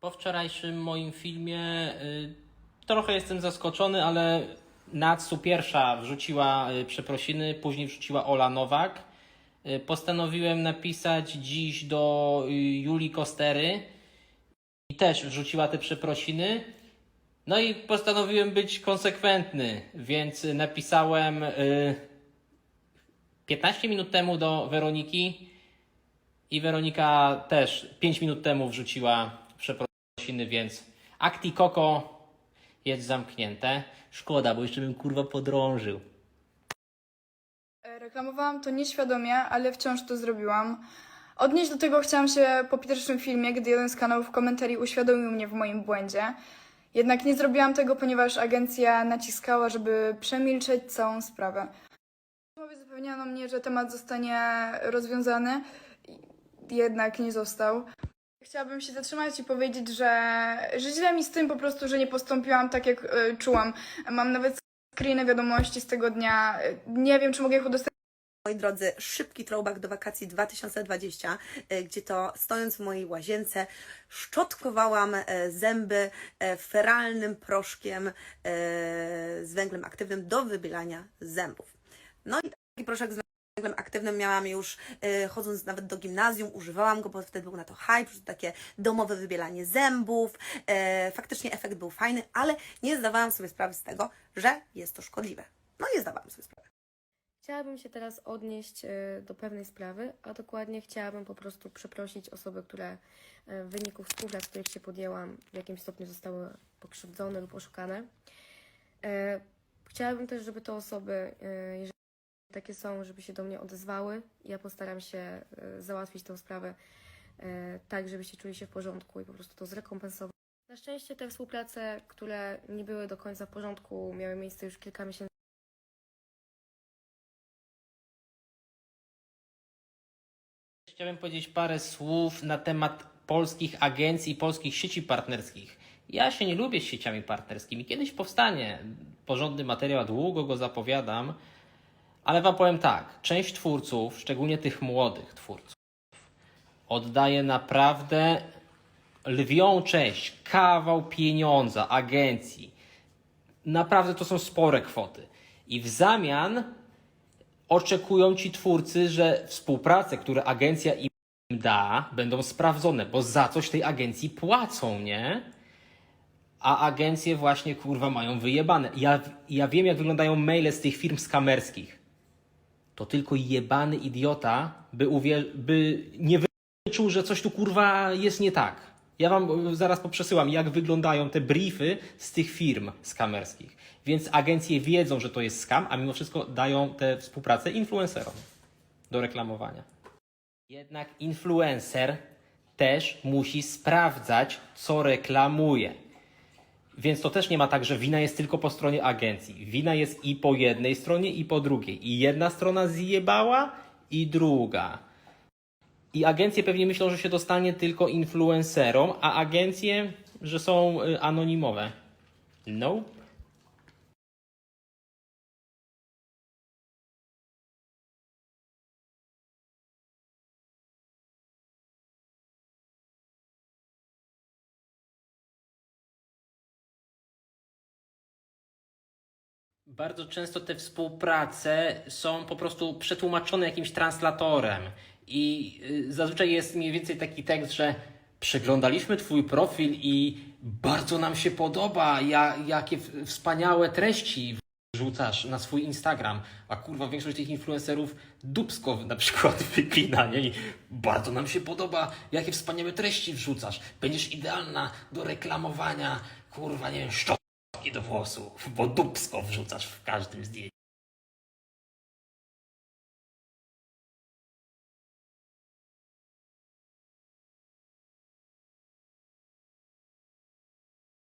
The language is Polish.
Po wczorajszym moim filmie y, trochę jestem zaskoczony, ale Natsu pierwsza wrzuciła y, przeprosiny, później wrzuciła Ola Nowak. Y, postanowiłem napisać dziś do Julii Kostery i też wrzuciła te przeprosiny. No i postanowiłem być konsekwentny, więc napisałem y, 15 minut temu do Weroniki i Weronika też 5 minut temu wrzuciła przeprosiny, więc Acti Coco jest zamknięte. Szkoda, bo jeszcze bym kurwa podrążył. E, Reklamowałam to nieświadomie, ale wciąż to zrobiłam. Odnieść do tego chciałam się po pierwszym filmie, gdy jeden z kanałów komentarii uświadomił mnie w moim błędzie. Jednak nie zrobiłam tego, ponieważ agencja naciskała, żeby przemilczeć całą sprawę. W rozmowie zapewniano mnie, że temat zostanie rozwiązany, jednak nie został. Chciałabym się zatrzymać i powiedzieć, że, że źle mi z tym po prostu, że nie postąpiłam tak, jak e, czułam. Mam nawet screeny wiadomości z tego dnia. Nie wiem, czy mogę ich udostępnić. Moi drodzy, szybki throwback do wakacji 2020, e, gdzie to stojąc w mojej łazience szczotkowałam e, zęby feralnym proszkiem z węglem aktywnym do wybielania zębów. No i taki proszek węglem aktywnym miałam już e, chodząc nawet do gimnazjum, używałam go, bo wtedy był na to hype, takie domowe wybielanie zębów. E, Faktycznie efekt był fajny, ale nie zdawałam sobie sprawy z tego, że jest to szkodliwe. No nie zdawałam sobie sprawy. Chciałabym się teraz odnieść e, do pewnej sprawy, a dokładnie chciałabym po prostu przeprosić osoby, które e, w wyniku współprac, których się podjęłam, w jakimś stopniu zostały pokrzywdzone lub oszukane. Chciałabym też, żeby te osoby, jeżeli takie są, żeby się do mnie odezwały. Ja postaram się e, załatwić tę sprawę e, tak, żebyście czuli się w porządku i po prostu to zrekompensować. Na szczęście te współprace, które nie były do końca w porządku, miały miejsce już kilka miesięcy Chciałbym powiedzieć parę słów na temat polskich agencji polskich sieci partnerskich. Ja się nie lubię z sieciami partnerskimi. Kiedyś powstanie porządny materiał, długo go zapowiadam, ale wam powiem tak, część twórców, szczególnie tych młodych twórców, oddaje naprawdę lwią część, kawał pieniądza agencji. Naprawdę to są spore kwoty. I w zamian oczekują ci twórcy, że współprace, które agencja im da, będą sprawdzone, bo za coś tej agencji płacą, nie? A agencje właśnie kurwa mają wyjebane. Ja, ja wiem, jak wyglądają maile z tych firm skamerskich. To tylko jebany idiota by, by nie wyczuł, że coś tu kurwa jest nie tak. Ja wam zaraz poprzesyłam, jak wyglądają te briefy z tych firm skamerskich. Więc agencje wiedzą, że to jest skam, a mimo wszystko dają tę współpracę influencerom do reklamowania. Jednak influencer też musi sprawdzać, co reklamuje. Więc to też nie ma tak, że wina jest tylko po stronie agencji. Wina jest i po jednej stronie, i po drugiej. I jedna strona zjebała, i druga. I agencje pewnie myślą, że się dostanie tylko influencerom, a agencje, że są y, anonimowe. No. Bardzo często te współprace są po prostu przetłumaczone jakimś translatorem. I y, zazwyczaj jest mniej więcej taki tekst, że przeglądaliśmy Twój profil i bardzo nam się podoba, ja, jakie wspaniałe treści wrzucasz na swój Instagram. A kurwa, większość tych influencerów dubsko na przykład wypina, nie? I bardzo nam się podoba, jakie wspaniałe treści wrzucasz. Będziesz idealna do reklamowania, kurwa, nie wiem, szczotki do włosów, bo dubsko wrzucasz w każdym zdjęciu.